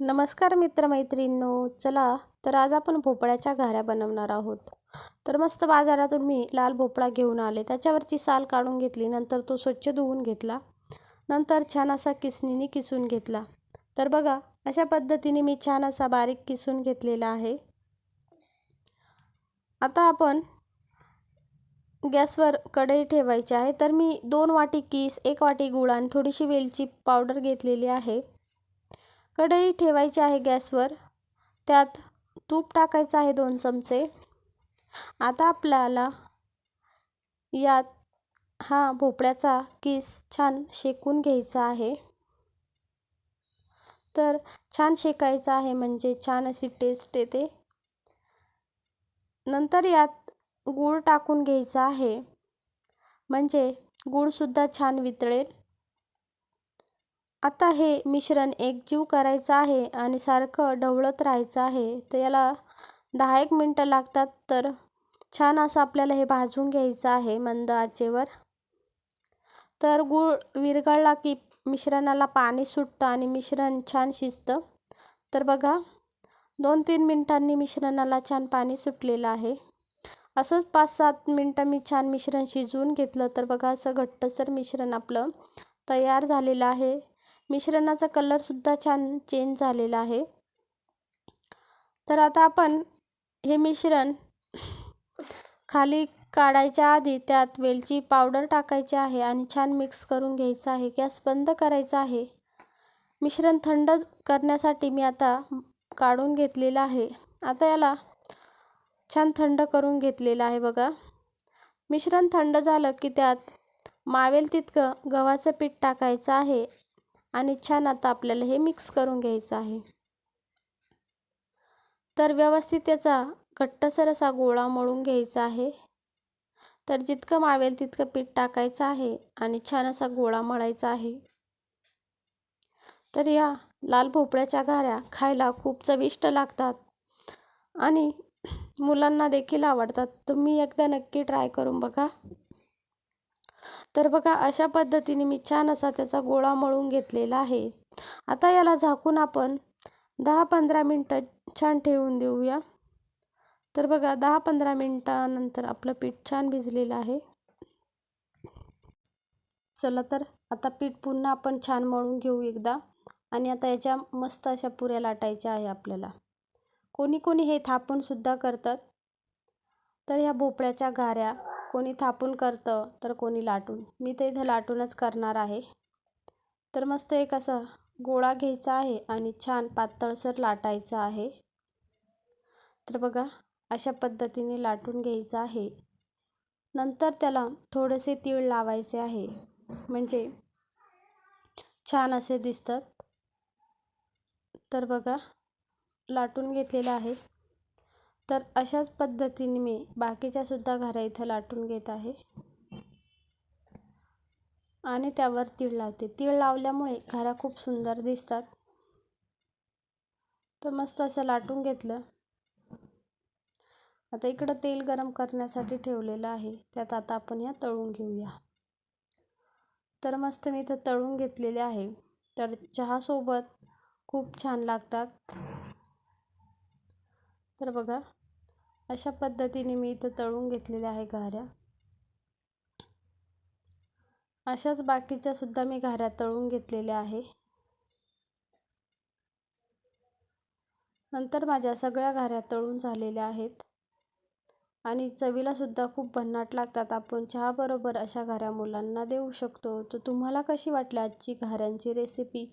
नमस्कार मित्रमैत्रिणींनो. चला तर आज आपण भोपळ्याच्या घाऱ्या बनवणार आहोत. तर मस्त बाजारातून मी लाल भोपळा घेऊन आले. त्याच्यावरची साल काढून घेतली नंतर तो स्वच्छ धुवून घेतला नंतर छान असा किसणीने किसून घेतला. तर बघा अशा पद्धतीने मी छान असा बारीक किसून घेतलेला आहे. आता आपण गॅसवर कढई ठेवायची आहे. तर मी दोन वाटी किस एक वाटी गुळ आणि थोडीशी वेलची पावडर घेतलेली आहे. कढई ठेवायची आहे गॅसवर. त्यात तूप टाकायचं आहे दोन चमचे. आता आपल्याला यात हा भोपळ्याचा किस छान शेकून घ्यायचा आहे. तर छान शेकायचं आहे म्हणजे छान अशी टेस्ट येते. नंतर यात गूळ टाकून घ्यायचा आहे. म्हणजे गूळसुद्धा छान वितळेल. आता हे मिश्रण एकजीव करायचं आहे आणि सारखं ढवळत राहायचं आहे. तर याला दहा एक मिनटं लागतात तर छान असं आपल्याला हे भाजून घ्यायचं आहे मंद आचेवर. तर गूळ विरघळला की मिश्रणाला पाणी सुटतं आणि मिश्रण छान शिजतं. तर बघा दोन तीन मिनटांनी मिश्रणाला छान पाणी सुटलेलं आहे. असंच पाच सात मिनटं मी छान मिश्रण शिजवून घेतलं तर बघा असं घट्टसर मिश्रण आपलं तयार झालेलं आहे. मिश्रणाचा कलरसुद्धा छान चेंज झालेला आहे. तर आता आपण हे मिश्रण खाली काढायच्या आधी त्यात वेलची पावडर टाकायची आहे आणि छान मिक्स करून घ्यायचं आहे. गॅस बंद करायचा आहे. मिश्रण थंड करण्यासाठी मी आता काढून घेतलेलं आहे. आता याला छान थंड करून घेतलेलं आहे बघा. मिश्रण थंड झालं की त्यात मावेल तितकं गव्हाचं पीठ टाकायचं आहे. आणि छान आता आपल्याला हे मिक्स करून घ्यायचं आहे. तर व्यवस्थित त्याचा घट्टसर असा गोळा मळून घ्यायचा आहे. तर जितकं मावेल तितकं पीठ टाकायचं आहे आणि छान असा गोळा मळायचा आहे. तर या लाल भोपळ्याच्या घाऱ्या खायला खूप चविष्ट लागतात आणि मुलांना देखील आवडतात. तुम्ही एकदा नक्की ट्राय करून बघा. तर बघा अशा पद्धतीने मी छान असा त्याचा गोळा मळून घेतलेला आहे. आता याला झाकून आपण दहा पंधरा मिनटं छान ठेवून देऊया. तर बघा दहा पंधरा मिनटानंतर आपलं पीठ छान भिजलेलं आहे. चला तर आता पीठ पुन्हा आपण छान मळून घेऊ एकदा. आणि आता याच्या मस्त अशा पुऱ्या लाटायच्या आहे आपल्याला. कोणी कोणी हे थापूनसुद्धा करतात. तर ह्या भोपळ्याच्या घाऱ्या कोणी थापून करतं तर कोणी लाटून. मी तर इथं लाटूनच करणार आहे. तर मस्त एक असा गोळा घ्यायचा आहे आणि छान पातळसर लाटायचा आहे. तर बघा अशा पद्धतीने लाटून घ्यायचं आहे. नंतर त्याला थोडेसे तीळ लावायचे आहे. म्हणजे छान असे दिसतात. तर बघा लाटून घेतलेलं आहे. तर अशाच पद्धतीने मी बाकीच्यासुद्धा घरा इथं लाटून घेत आहे. आणि त्यावर तीळ लावते. तीळ लावल्यामुळे घरा खूप सुंदर दिसतात. तर मस्त असं लाटून घेतलं. आता इकडं तेल गरम करण्यासाठी ठेवलेलं आहे. त्यात आता आपण या तळून घेऊया. तर मस्त मी इथं तळून घेतलेले आहे. तर चहासोबत खूप छान लागतात. तर बघा अशा पद्धतीने मी इथं तळून घेतलेल्या आहे घाऱ्या अशाच बाकीच्या सुद्धा मी घाऱ्या तळून घेतलेल्या आहे. नंतर माझ्या सगळ्या घाऱ्या तळून झालेल्या आहेत. आणि चवीला सुद्धा खूप भन्नाट लागतात. आपण चहाबरोबर अशा घाऱ्या मुलांना देऊ शकतो. तर तुम्हाला कशी वाटली आजची घाऱ्यांची रेसिपी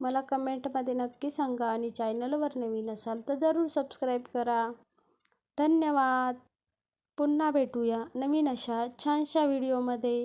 मला कमेंटमध्ये नक्की सांगा आणि चॅनलवर नवीन असाल तर जरूर सबस्क्राईब करा. धन्यवाद. पुन्हा भेटूया नवीन अशा छानशा व्हिडिओमध्ये.